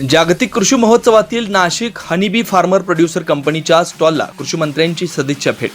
जागतिक कृषी महोत्सवातील नाशिक हनीबी फार्मर प्रोड्युसर कंपनीच्या स्टॉलला कृषी मंत्र्यांची सदिच्छा भेट.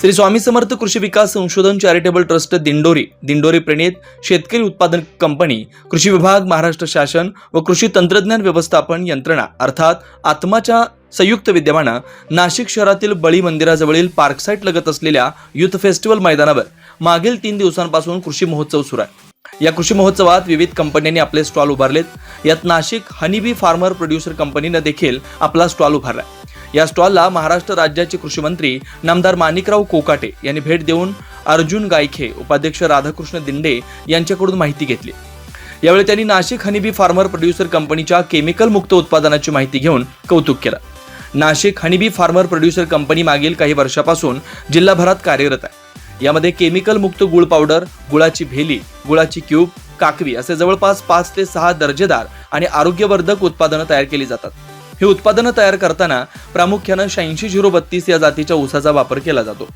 श्री स्वामी समर्थ कृषी विकास संशोधन चॅरिटेबल ट्रस्ट दिंडोरी दिंडोरी प्रणित शेतकरी उत्पादन कंपनी कृषी विभाग महाराष्ट्र शासन व कृषी तंत्रज्ञान व्यवस्थापन यंत्रणा अर्थात आत्माच्या संयुक्त विद्यमानं नाशिक शहरातील बळी मंदिराजवळील पार्कसाईट लगत असलेल्या युथ फेस्टिवल मैदानावर मागील तीन दिवसांपासून कृषी महोत्सव सुरू आहे. या कृषी महोत्सवात विविध कंपन्यांनी आपले स्टॉल उभारलेत. यात नाशिक हनीबी फार्मर प्रोड्युसर कंपनीनं देखील आपला स्टॉल उभारला या स्टॉलला महाराष्ट्र राज्याचे कृषी मंत्री नामदार माणिकराव कोकाटे यांनी भेट देऊन अर्जुन गायखे उपाध्यक्ष राधाकृष्ण दिंडे यांच्याकडून माहिती घेतली. यावेळी त्यांनी नाशिक हनीबी फार्मर प्रोड्युसर कंपनीच्या केमिकल मुक्त उत्पादनाची माहिती घेऊन कौतुक केलं. Nashik honeybee farmer producer company मागील काही वर्षापासून जिल्हाभरात कार्यरत आहे. यामध्ये केमिकल मुक्त गुळ पावडर गुळाची भेली गुळाची क्यूब काकवी असे जवळपास पाच ते सहा दर्जेदार आणि आरोग्यवर्धक उत्पादनं तयार केली जातात. ही उत्पादनं तयार करताना प्रामुख्यानं शहाऐंशी झिरो बत्तीस या जातीच्या ऊसाचा वापर केला जातो.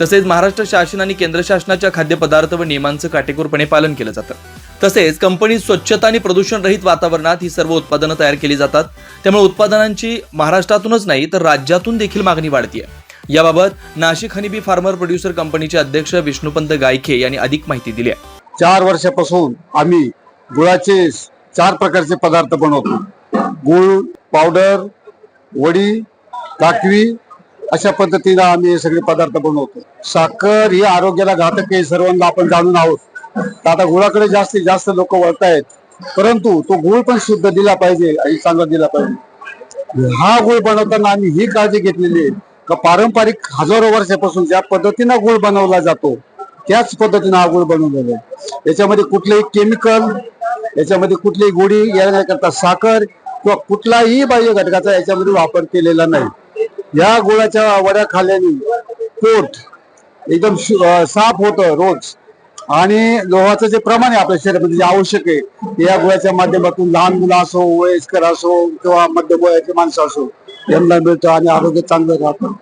तसेच महाराष्ट्र शासन आणि केंद्र शासनाच्या खाद्यपदार्थ व नियमांचं काटेकोरपणे पालन केलं जातं. तसेच कंपनी स्वच्छता आणि प्रदूषण रहित वातावरणात ही सर्व उत्पादनं तयार केली जातात. त्यामुळे उत्पादनांची महाराष्ट्रातूनच नाही तर राज्यातून देखील मागणी वाढतीये. याबाबत नाशिक हनीबी फार्मर प्रोड्युसर कंपनीचे अध्यक्ष विष्णुपंत गायखे यांनी अधिक माहिती दिली आहे. चार वर्षापासून आम्ही गुळाचे चार प्रकारचे पदार्थ बनवतो. गुळ पावडर वडी काकवी अशा पद्धतीनं आम्ही हे सगळे पदार्थ बनवतो. साखर ही आरोग्याला घातक आहे सर्वांना आपण जाणून आहोत. तर आता गुळाकडे जास्तीत जास्त लोक वळतायत परंतु तो गुळ पण शुद्ध दिला पाहिजे आणि चांगला दिला पाहिजे. हा गुळ बनवताना आम्ही ही काळजी घेतलेली आहे का पारंपरिक हजारो वर्षापासून ज्या पद्धतीनं गुळ बनवला जातो त्याच पद्धतीनं हा गुळ बनवलेला आहे. याच्यामध्ये कुठलेही केमिकल याच्यामध्ये कुठलीही गोडी करता साखर किंवा कुठलाही बाह्य घटकाचा याच्यामध्ये वापर केलेला नाही. या गुळाच्या वड्या खाल्ल्याने पोट एकदम साफ होतं रोज. आणि लोहाचं जे प्रमाण आहे आपल्या शरीरामध्ये जे आवश्यक आहे या गुळाच्या माध्यमातून लहान मुलं असो वयस्कर असो किंवा मध्यम वयाची माणसं असो यांना मिळतं आणि आरोग्य चांगलं राहतं.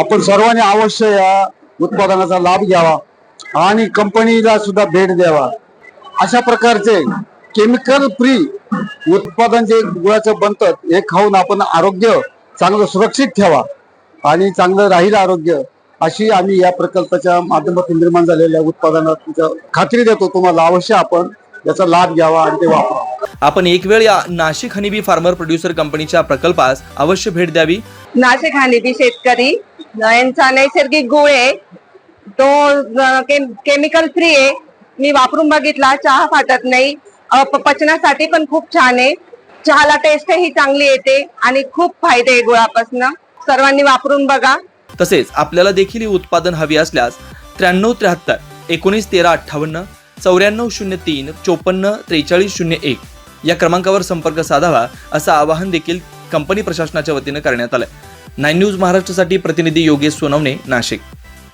आपण सर्वांनी अवश्य या उत्पादनाचा लाभ घ्यावा आणि कंपनीला सुद्धा भेट द्यावा. अशा प्रकारचे केमिकल फ्री उत्पादन जे गुळाचं बनतं हे खाऊन आपण आरोग्य चांगलं सुरक्षित ठेवा आणि चांगलं राहील आरोग्य अशी आम्ही या प्रकल्पाच्या माध्यमातून निर्माण झालेल्या उत्पादनात खात्री देतो. तुम्हाला अवश्य आपण याचा लाभ घ्यावा आणि ते वापरावा आपण एक वेळ या नाशिक हनीबी फार्मर प्रोड्युसर कंपनीच्या प्रकल्पास अवश्य भेट द्यावी. नाशिक हानिबी शेतकरी यांचा नैसर्गिक गुळ आहे. तो केमिकल फ्री आहे. मी वापरून बघितला चहा फाटत नाही. पचनासाठी पण खूप छान आहे. चहाला टेस्ट ही चांगली येते आणि खूप फायदे आहे गुळापासून. सर्वांनी वापरून बघा. तसेच आपल्याला देखील ही उत्पादन हवी असल्यास त्र्याण्णव त्र्याहत्तर एकोणीस तेरा अठ्ठावन्न चौऱ्याण्णव शून्य तीन चोपन्न त्रेचाळीस शून्य एक या क्रमांकावर संपर्क साधावा असं आवाहन देखील कंपनी प्रशासनाच्या वतीनं करण्यात आलंय. नाईन न्यूज महाराष्ट्रासाठी प्रतिनिधी योगेश सोनवणे नाशिक.